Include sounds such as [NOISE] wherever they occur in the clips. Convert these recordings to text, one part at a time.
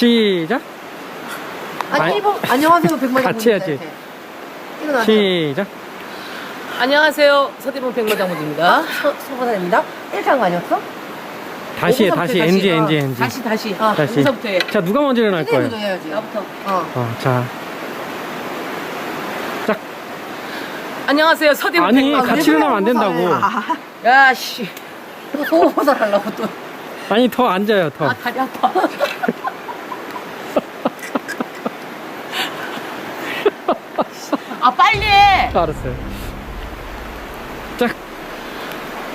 시작. 아니, 아니, 일본 안녕하세요 백만 같이 해야지. 일어나세요. 시작. 안녕하세요. 서대문 백마장군입니다. 서- 서보사입니다. 이렇게 한거 아니었어? 다시 해, 다시 NG NG NG. 다시 다시. 아, 다시. 여기서부터 해. 자 누가 먼저 일어날 거예요? 해야지. 나부터. 어. 어, 자. 안녕하세요. 서대문 아니, 백마. 같이 일어나면 안 된다고. 아, 야 씨. 또 서보사 하려고 또. 아니 더 앉아요 더. 아 다리 아파. [LAUGHS] 아 빨리 해. 알았어요. 자,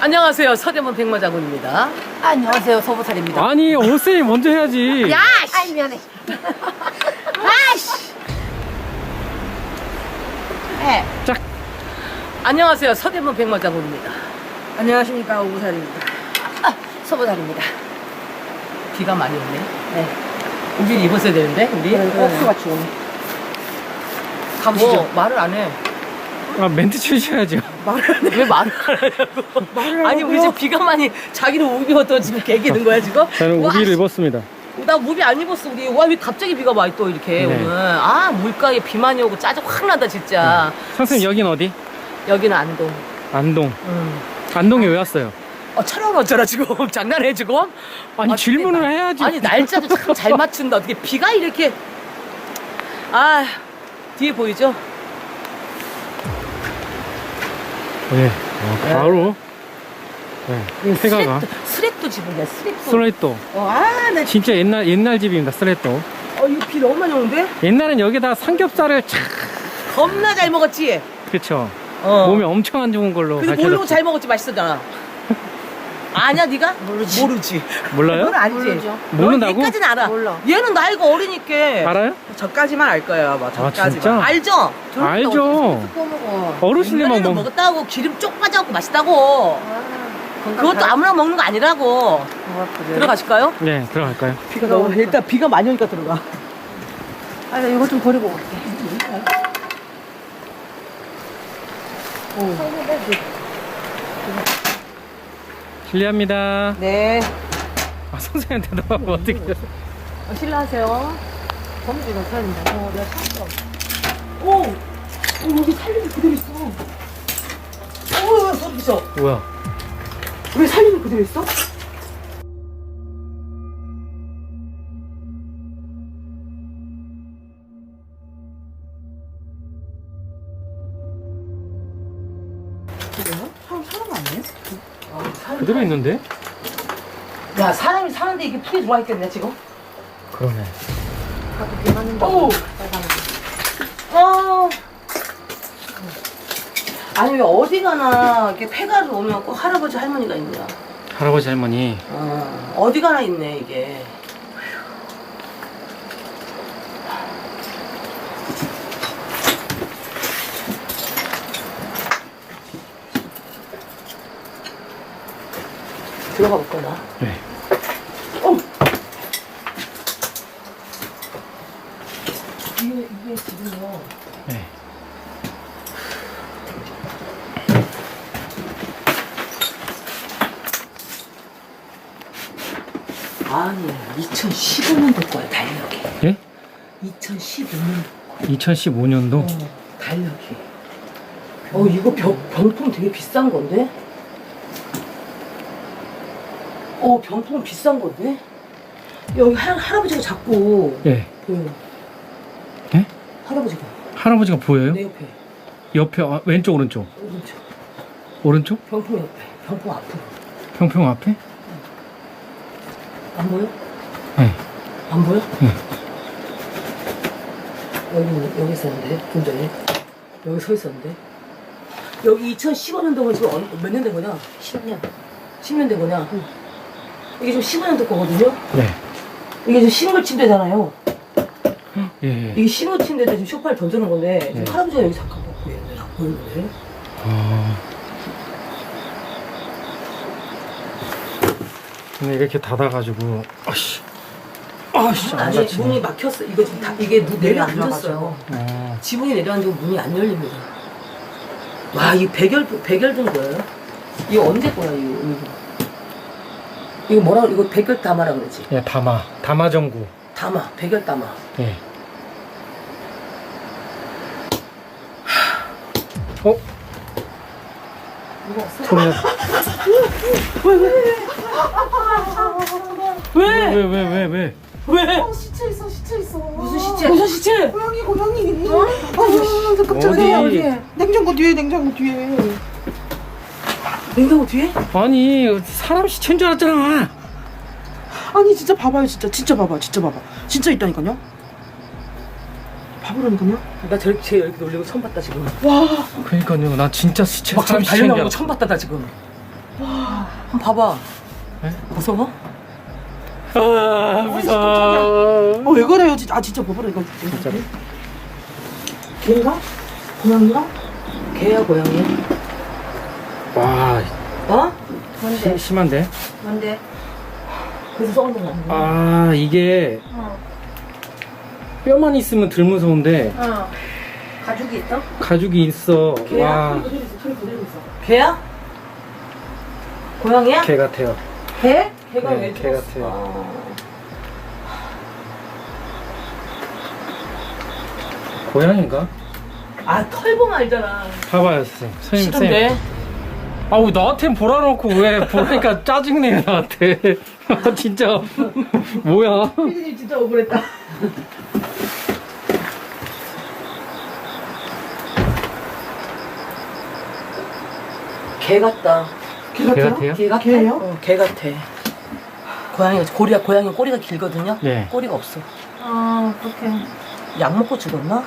안녕하세요. 서대문 백마장군입니다. 안녕하세요 서보살입니다. 아니 오쌤이 먼저 해야지. 야 아이 씨. 미안해. 아씨. 해. 자, 안녕하세요. 서대문 백마장군입니다. 안녕하십니까 오보살입니다. 아, 서보살입니다. 비가 많이 오네. 네. 우리 입었어야 되는데 우리. 억수가 죽었네. 뭐, 말을 안 해. 아, 멘트 치셔야죠. 왜 말을 안 하냐고. 아니 우리 지금 비가 많이 자기는 우비 입었더 지금 개기는 거야 지금? 저는 와, 우비를 씨. 입었습니다. 나 우비 안 입었어 우리. 와왜 갑자기 비가 많이 또 이렇게 네. 오늘. 아 물가에 비 많이 오고 짜증 확 나다 진짜. 선생님 여긴 어디? 여기는 안동. 안동. 음. 안동에 왜 왔어요? 어 촬영 어쩌라 지금 [LAUGHS] 장난해 지금? 아니 아, 질문을 근데 해야지. 아니 날짜도 참 잘 맞춘다. 어떻게 비가 이렇게 아 뒤에 보이죠? 네. 어, 바로. 네. 해가가. 스렉도 집은데 스렉도. 슬레이또. 어, 아 나 진짜 옛날 옛날 집입니다. 슬레이또. 어 이거 비 너무 많이 오는데? 옛날엔 여기다 삼겹살을 착. 겁나 잘 먹었지. 그쵸. 어. 몸에 엄청 안 좋은 걸로 근데 모르고. 잘 먹었지 맛있었잖아. 아냐 네가? 모르지. 모르지. 몰라요? 넌 알지? 모르죠. 모른다고? 얘까지는 알아. 몰라. 얘는 나이가 어리니까. 알아요? 저까지만 알 거예요. 뭐 저까지만. 진짜? 알죠? 알죠. 먹어. 어르신들만 옛날에는 먹. 먹었다고 기름 쪽 빠져갖고 맛있다고. 아, 그것도 아무나 먹는 거 아니라고. 들어가실까요? 네, 들어갈까요? 비가 너무 일단 비가 많이 오니까 들어가. 아, 나 이거 좀 버리고 올게. 실례합니다. 네. 아, 선생님한테 나가면 어떻게 돼요? 어, 실례하세요. 범주가 살린다. 어, 내가 찾았어. 오! 오, 여기 살림이 그대로 있어. 오, 소리 있어. 뭐야? 왜 살림이 그대로 있어? 그대로 있는데? 야, 사람이 사는데 이게 풀이 들어와 있겠네, 지금? 그러네. 가도 비 맞는다. 오! 어. 아니, 왜 어디 가나 이렇게 폐가를 오면 꼭 할아버지 할머니가 있냐. 할아버지 할머니. 어, 어디 가나 있네, 이게. 들어가 볼 거나. 네. 어! 이게, 이게 지금요. 네. 아니, 2015년도 거야, 달력이. 예? 2015년. 2015년도 어, 달력이. 어, 이거 병, 병풍 되게 비싼 건데? 어, 병풍 비싼 건데? 여기 할, 할아버지가 자꾸, 예. 보여. 예? 할아버지가. 할아버지가 보여요? 내 옆에. 옆에 아, 왼쪽 오른쪽. 오른쪽. 오른쪽? 병풍 옆에. 병풍 앞으로. 평평 앞에? 안 보여? 네. 안 보여? 네. 여기, 여기 있었는데, 좀 전에. 여기 서 있었는데. 여기 2015년도면 지금 몇 년 된 거냐? 10년. 10년 된 거냐? 이게 지금 15년 된 거거든요? 네. 이게 지금 신걸 침대잖아요. 예. 예. 이게 신걸 침대에다 지금 쇼파를 던져놓은 건데, 지금 네. 할아버지가 여기 잠깐 먹고 있는데, 안 보이는데? 아. 근데 이렇게 닫아가지고 아씨. 아씨 안 아니, 닫히네. 문이 막혔어. 이거 지금 다, 이게 누- 내려앉았어요. 아, 지붕이 내려앉고 문이 안 열립니다. 와, 이 백열, 백열등 거예요? 이거 언제 거야, 이거? 이거, 이거 뭐라, 이거 백열 담아라 그러지? 예, 다마. 다마정구. 담아 백열 담아 네. 어? 소리가 [LAUGHS] 왜? 왜 왜 왜 왜? 왜? 어, 시체 있어, 시체 있어. 무슨 시체? 무슨 시체? 고양이, 고양이. 어? 아, 깜짝이야. 어디? 어디에? 냉장고 뒤에, 냉장고 뒤에. 냉장고 뒤에? 아니 사람 시체인 줄 알았잖아. 아니, 진짜 봐봐요, 진짜. 진짜 봐봐, 진짜 봐봐. 진짜 있다니까요? 봐보라니까요? 나 저렇게 쟤 이렇게 놀리고 처음 봤다 지금 와, 그러니까요. 나 진짜 시체 막 사람 저기 시체인 줄 달려나오는 거 알았어. 처음 봤다 나 지금 와 한번 봐봐 네? 무서워? 아 무서워. 어, 왜 그래요? 진짜, 아, 진짜 이거. 진짜. 개인가? 고양이가? 개야 고양이야? 와 어? 심, 심한데? 뭔데? 그래서 썩는 거 아니야? 아 이게 어. 뼈만 있으면 덜 무서운데 어. 가죽이 있어? 가죽이 있어. 개야? 와 개야? 고양이야? 개 같아요. 개? 개가 네, 왜 개 죽었어? 같아요. 고양인가? 아 털보면 알잖아 봐봐요 선생님. 선생님 싫은데? 선생님. 아우 나한테 보라 놓고 왜 보라니까 짜증내요 나한테. [LAUGHS] 진짜 뭐야? 피디님 진짜 억울했다 개 같다 개개 같아요? 같아요? 개 같아? 개예요? 어, 개 같아 고양이가 고리가 고양이 꼬리가 길거든요 네. 꼬리가 없어 어, 그렇게. 약 먹고 죽었나?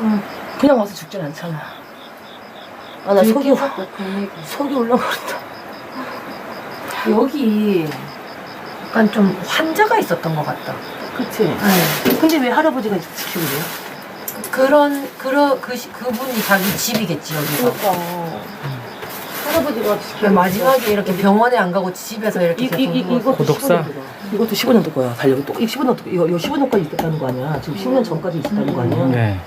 응. 그냥 와서 죽진 않잖아. 아, 나 속이, 속이 올라버린다. 여기 약간 좀 환자가 있었던 것 같다. 그치? 네. 근데 왜 할아버지가 지키고 그래요? 그런 그런 그 시- 그분이 자기 집이겠지 여기가. 할아버지가 그 마지막에 이렇게 병원에 안 가고 집에서 이렇게 이, 이, 이, 이것도 고독사? 15년도 거야. 이것도 15년도 거야. 달력이 또, 이거 15년도, 이거, 이거 15년까지 있었다는 거 아니야. 지금 10년 전까지 있었다는 거 아니야. 네.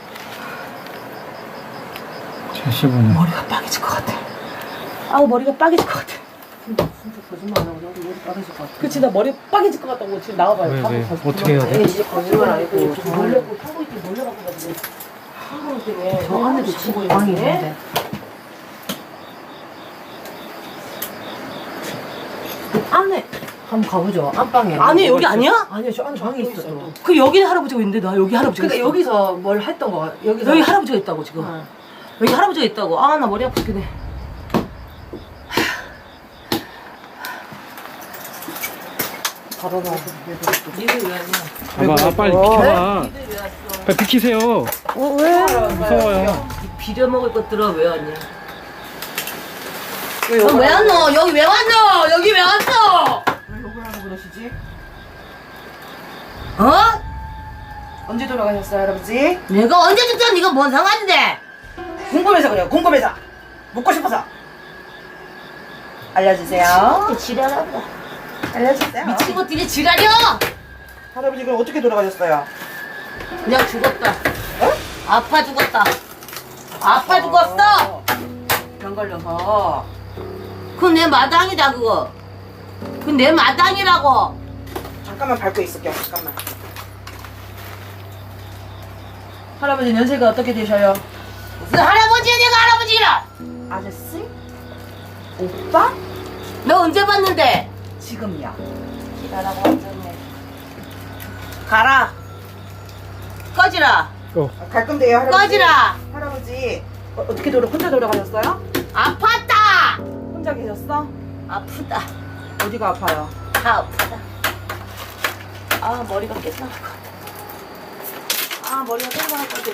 75년. 머리가 빠개질 것 같아. 아우, 머리가 빠개질 것 같아. 진짜 거짓말 안 하고 나도 머리 빠개질 것 같아. 그치, 나 머리 빠개질 것 같다고 지금 나와봐요. 왜, 가고 왜? 가서 어떻게 해야 돼? 이게 진짜 거짓말 아니고 좀 놀래고 타고 있기 놀래갖고 가지고 저 안에도 방이 있는데. 그 안에 한번 가보죠. 안방에. 아니 여기 아니야? 아니요, 저 안에 방이 있어. 또. 그 여기 할아버지가 있는데 나 여기 할아버지가 그러니까 있어. 여기서 뭘 했던 거 여기서 여기 할아버지가 있다고 지금 어. 여기 할아버지가 있다고 아 나 머리 아프긴 해 봐봐봐 니들 왜 왔냐 봐봐 빨리 비켜봐. 니들 왜 왔어 빨리 비키세요. 무서워요. 이 비려 먹을 것들아 왜 왔냐 어, 왜 왔노 여기 왜 왔노 여기 왜 왔어 왜 욕을 하고 그러시지? 어? 언제 돌아가셨어요, 할아버지? 내가 언제 죽든 네가 뭔 상관인데 궁금해서 그래요, 궁금해서. 묻고 싶어서. 알려주세요. 지랄한다 알려주세요. 미친 것들이 지랄이야 할아버지 그럼 어떻게 돌아가셨어요? 그냥 죽었다 아파 죽었다 아파 죽었어 병 걸려서. 그건 내 마당이다 그거 그건 내 마당이라고 잠깐만 밟고 있을게요, 잠깐만. 할아버지 연세가 어떻게 되셔요? 무슨 할아버지야 내가 할아버지라. 아저씨? 오빠? 너 언제 봤는데? 지금이야. 기다라고 앉았네. 가라 꺼지라 어. 아, 갈 건데요, 할아버지. 꺼지라 할아버지. 어, 어떻게 돌아, 혼자 돌아가셨어요? 아팠다 혼자 계셨어? 아프다 어디가 아파요? 다 아프다 아 머리가 깨져나갈 것 같아 아 머리가 깨져나갈 것 같아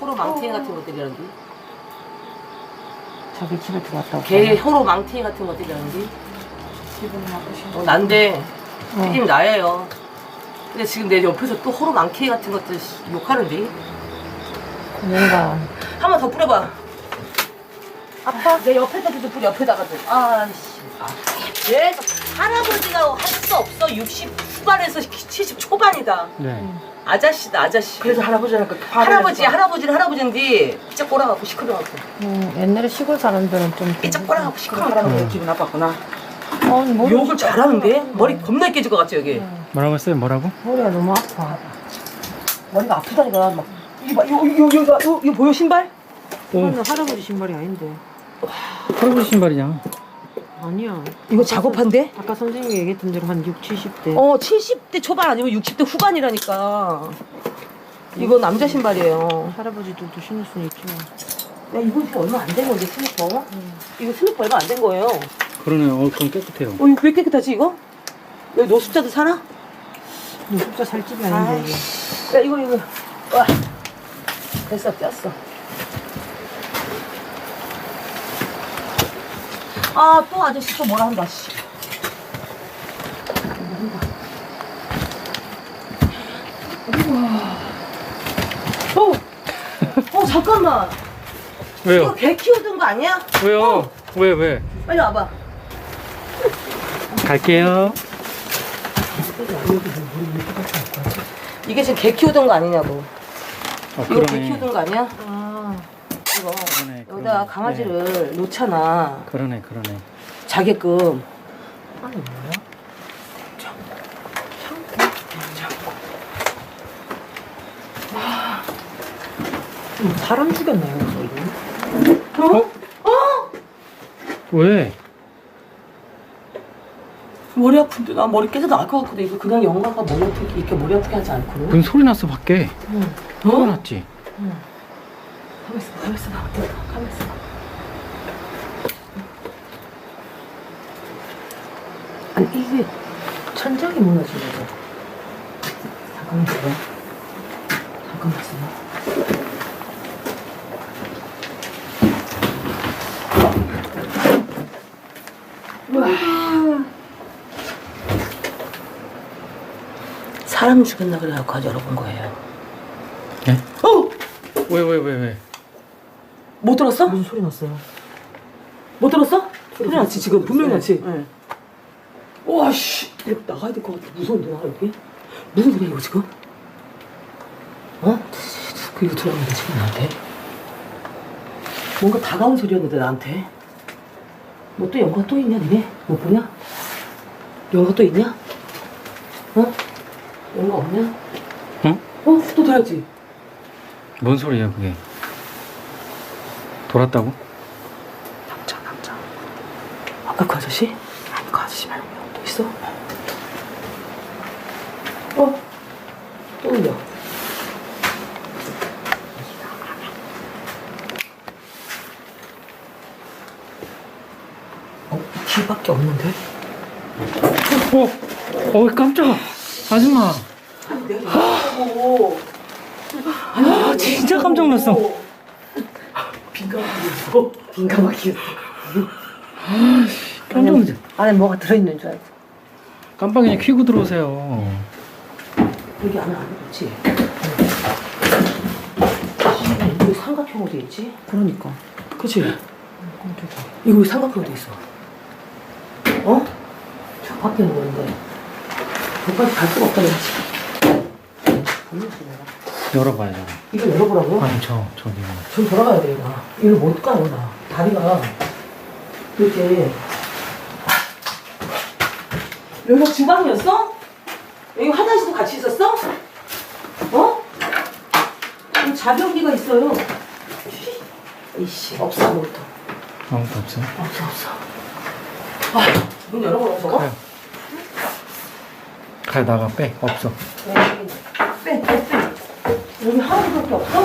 호로 망태기 같은 것들이라는데 자기 집에 들어왔다고. 개 호로 망태기 같은 것들이라는데 기분 나쁘신 어, 난데 피디님 나예요 근데 지금 내 옆에서 또 호로 망태기 같은 것들 욕하는데 뭔가 한 번 더 뿌려봐. 아파? 내 옆에다도 뿌려, 옆에다가도. 아, 씨. 아. 그래서 할아버지가 할 수 없어. 60 후반에서 70 초반이다. 네. 아저씨다 아저씨. 그래서 할아버지니까 할아버지 할아버지는 할아버지인데 삐쩍 꼬라갖고 시끄러갖고 음, 옛날에 시골 사람들은 좀 삐쩍 꼬라갖고 시끄러갖고. 할아버지 기분 나빴구나. 어, 머리 욕을 잘하는데 머리 겁나 깨질 것 같죠 여기. 뭐라고 했어요? 뭐라고? 머리가 너무 아파. 머리가 아프다니까 막. 이거 봐, 이거 이거 이거 이거, 이거 보여 신발? 이거는 할아버지 신발이 아닌데. 할아버지 신발이냐? 아니야. 이거 작업한데? 아까 선생님이 얘기했던 대로 한 6, 70대. 어 70대 초반 아니면 60대 후반이라니까. 이거 남자 신발이에요. 할아버지들도 신을 수는 있죠. 야 이거 지금 얼마 안 된 건데 스니퍼? 이거 스니퍼 얼마 안 된 거예요. 그러네. 어, 그럼 깨끗해요. 어 이거 왜 깨끗하지 이거? 여기 노숙자도 사나? 노숙자 살집이 아닌데 이게. 야 이거 이거 와 됐어 꼈어 아 또 아저씨 또 뭐라 한다 씨 어, 어 잠깐만 이거 왜요? 개 키우던 거 아니야? 왜요? 왜 왜? 빨리 와봐 갈게요. 이게 지금 개 키우던 거 아니냐고 어, 이거 개 그러네. 키우던 거 아니야? 아, 이거 그러네. 여기다 그러네. 강아지를 네. 놓잖아 그러네, 그러네. 자게끔 아니 뭐야? 음, 사람 죽였나요, 이거? 어? 왜? 머리 아픈데 나 머리 깨져 나갈 것 같거든 이거 그냥 영화가 머리 아프게 이렇게 머리 아프게 하지 않거든 무슨 소리 났어 밖에? 소리 어? 났지? 가만 있어 가만 있어 가만 있어 아니 이게 천장이 무너진 거죠 잠깐만 있어 잠깐만 있어 사람 죽였나 그래갖고 열어본 거예요 예? 어! 왜, 왜, 왜, 왜? 못 들었어? 무슨 소리 났어요? 못 들었어? 소리 났지 지금 분명히 났지? 네. 와 씨 이렇게 나가야 될 것 같아 무서운데 나 여기 무슨 소리야 이거 지금? 어? 그 이거 들어갔는데 지금 나한테 뭔가 다가온 소리였는데 나한테 뭐 또 연가 또 있냐 니네? 못 보냐? 연가 또 있냐? 어? 연가 없냐? 응? 어? 또 들었지? 뭔 소리야 그게? 돌았다고? 남자 남자 아까 그 아저씨? 아니 그 아저씨 말고 또 있어? 어? 또 울려 어? 귀밖에 없는데? 어, 어, 깜짝아. 아줌마. 아니 내가 이러고 아, 진짜 깜짝 놀랐어. 막히겠어 빈가 막히겠어 깜짝 놀랐어. 안에 뭐가 들어있는 줄 알고. 깜빡이 그냥 켜고 들어오세요. 여기 안에 안 들었지? 아, 왜 삼각형으로 돼 있지? 그러니까. 그치? 이거 왜 삼각형으로 돼 있어? 어? 저 밖에 놓는데 여기까지 갈 수가 없다 그랬지 열어봐요. 이거 열어보라고? 아니, 저, 저기. 전 돌아가야 돼 이거 이거 못 가요 나 다리가 이렇게 여기가 주방이었어? 여기 화장실도 같이 있었어? 어? 여기 자변기가 있어요 이씨 없어 아무것도 아무것도 없어요? 없어 없어 아, 문 열어보라 저거? 가요. 가요, 나가, 빼. 없어. 빼. 여기 하나밖에 없어?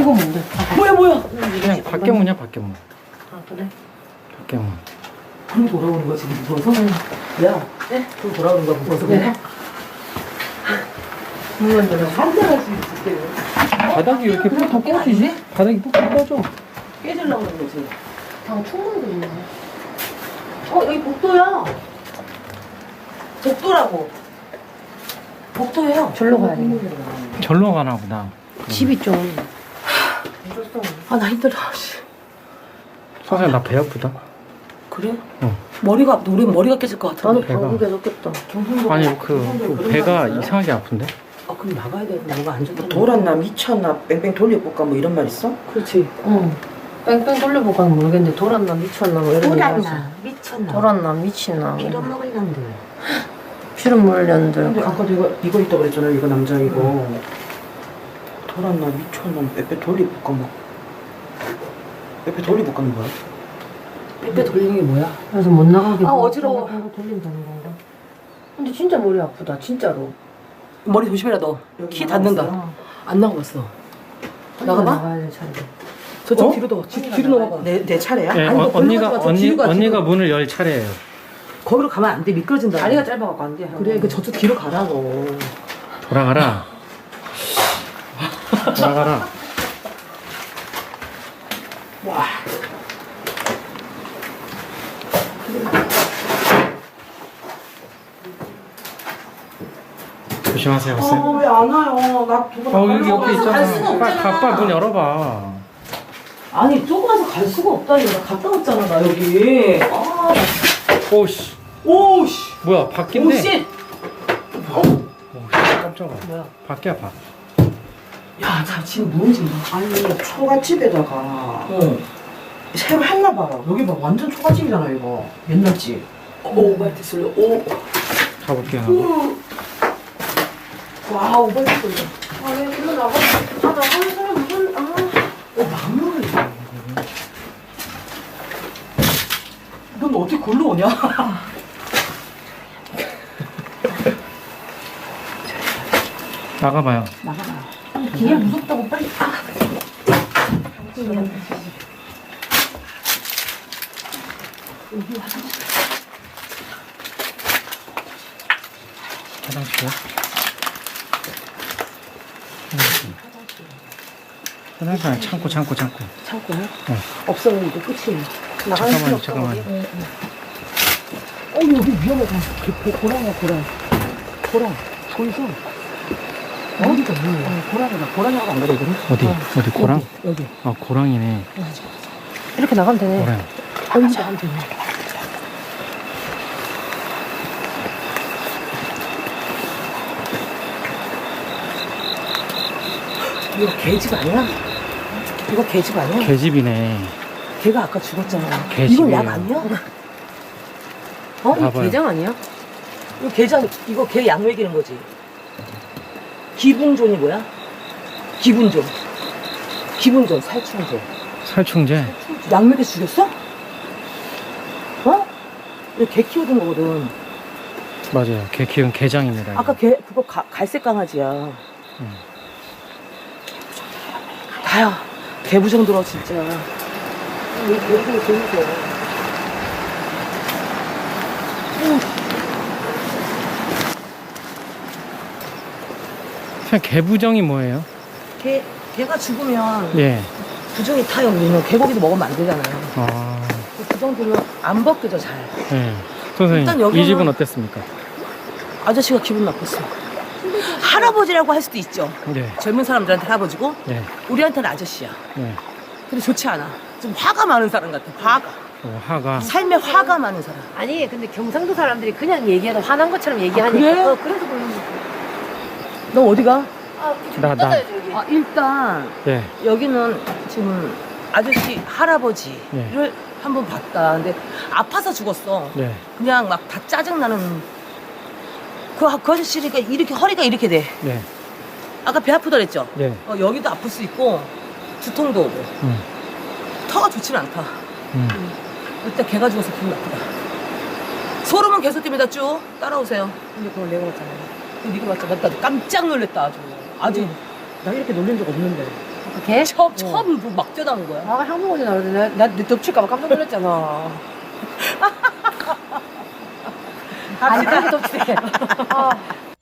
이거 뭔데? 뭐야, 뭐야? 그냥 밖에 문이야, 밖에 문. 아, 그래? 밖에 문. 불이 돌아오는 거지, 무서워서? 야, 네? 불 돌아오는 거 무서워서 그래? 물론 내가 한잔할 수 있을게요. 바닥이 왜 이렇게 푹푹 꺼지지? 바닥이 푹푹 꺼져. 깨질려고 그런 거지. 다 충분히 있네. 어, 여기 복도야. 복도라고. 복도예요. 절로 가야 돼. 절로 가나 보다. 집이 좀. 아, 나 힘들어. 씨. 선생님, 나배 아프다. 그래? 어. 머리가, 우리 머리가 깨질 것 나도 같은데. 배가. 계속했다. 경상도 아니, 그, 그 배가 이상하게 아픈데? 아 그럼 나가야 되는데 뭐가 안 좋다. 돌았나 미쳤나 뺑뺑 돌려볼까 뭐 이런 말 있어? 그렇지. 응. 뺑뺑 돌려볼까는 모르겠는데 돌았나 미쳤나 뭐 이런 거 돌았나 미쳤나. 돌았나 미치나 뭐. 피도 먹을 놈들. [LAUGHS] 물련들 근데 아까 내가 이거 있다 그랬잖아 이거 남자 이거 돌았나 미쳤나 빼빼 돌려볼까 뭐 빼빼 돌려볼까는 뭐야? 빼빼 돌리는 게 뭐야? 그래서 못 나가게 아, 어지러워. 하고 돌린다는 건가? 근데 진짜 머리 아프다 진짜로 머리 조심해라 너. 여기 키 닿는다. 어. 안 나가봤어. 나가봐? 나가야 될 차인데 저쪽 어? 뒤로 더 뒤, 뒤로 넘어가. 내, 내 차례야? 예, 아니, 어, 너 언니가 걸로 가지 언니 뒤로 가, 언니가. 문을 열 차례예요. 거기로 가면 안 돼. 미끄러진다. 다리가 짧아갖고 안 돼. 그래 그 저쪽 뒤로 가라 너. 돌아가라. 돌아가라. 조심하세요, 쌤. 어 왜 안 와요? 나두번 어, 여기 옆에 있잖아. 없잖아. 빨리 문 열어봐. 아니 좁아서 갈 수가 없다니 나 갔다 왔잖아 나 여기. 아, 오씨, 오씨. 뭐야, 바뀐데? 오씨. 오씨, 깜짝아. 뭐야? 밖이야, 밖. 야, 나 지금 뭐 뭔지 나. 아니 초가집에다가 어. 새로 했나 봐 여기 봐 완전 초가집이잖아 이거 옛날 집 오, 오바이트 솔로. 오. 가볼게요. 우. 와, 오바이트 솔로. 아왜 일로 나가? 아 나가는 사람 무슨 아 어, 막물을. 넌 어떻게 골로 오냐? 나가봐요. 뒤에 무섭다고 빨리 아 화장실이요? 화장실. 화장실 아니, 창고, 창고, 창고. 창고야? 네. 없으면 이제 끝이에야. 잠깐만요, 없어. 잠깐만요. 어, 여기 위험하다. 그, 그, 고랑이야, 고랑. 고랑. 보이죠? 어디가 뭐야? 어, 고랑이다. 고랑이라고 안 그러거든? 어디? 어. 어디, 고랑? 여기. 여기. 아, 고랑이네. 이렇게 나가면 되네. 고랑. 여기 나가면 되네. 이거 개집 아니야? 이거 개집 아니야? 개집이네. 걔가 아까 죽었잖아. 개집이에요. 이건 약 아니야? 어? 이거 봐봐요. 게장 아니야? 이거 개장, 이거 개약 먹이는 거지. 기분존이 뭐야? 기분존. 기분존, 살충제. 살충제. 약 먹여 죽였어? 어? 이거 개 키우던 거거든. 맞아요. 개 키운 개장입니다. 이거. 아까 개, 그거 가- 갈색 강아지야. 음. 다야. 개부정 들어, 진짜. 이 개부정이 제일 무서워. 그냥 개부정이 뭐예요? 개, 개가 죽으면 예. 부정이 타요, 우리는. 개고기도 먹으면 안 되잖아요. 아, 그 부정 들면 안 벗겨져, 잘. 예. 선생님, 일단 이 여기는- 집은 어땠습니까? 아저씨가 기분 나빴어. 할아버지라고 할 수도 있죠. 예. 젊은 사람들한테 할아버지고, 예. 우리한테는 아저씨야. 예. 근데 좋지 않아. 좀 화가 많은 사람 같아, 화가. 어, 하가. 삶에 화가 많은 사람. 아니 근데 경상도 사람들이 그냥 얘기해도 화난 것처럼 얘기하니까 그래? 어, 그래서 그런 거지. 너 어디가? 아, 나, 나. 아, 일단, 예. 여기는 지금 아저씨, 할아버지를 예. 한번 봤다. 근데 아파서 죽었어. 예. 그냥 막 다 짜증 나는. 그, 그 아저씨니까 이렇게 허리가 이렇게 돼. 예. 아까 배 아프다 그랬죠? 예. 어, 여기도 아플 수 있고, 두통도 오고. 음. 터가 좋지는 않다. 음. 일단 개가 죽어서 기분 나쁘다. 소름은 계속 뜁니다, 쭉. 따라오세요. 근데 그걸 내가 봤잖아. 네가 봤잖아. 나 깜짝 놀랐다, 아주. 아주. 나 이렇게 놀란 적 없는데. 걔? 처음, 처음 뭐막 뛰어나온 거야. 아가 항목어지 나오는데 나내 덮칠까봐 깜짝 놀랐잖아. [LAUGHS] 아니 그렇게 덮치대. 아, [LAUGHS]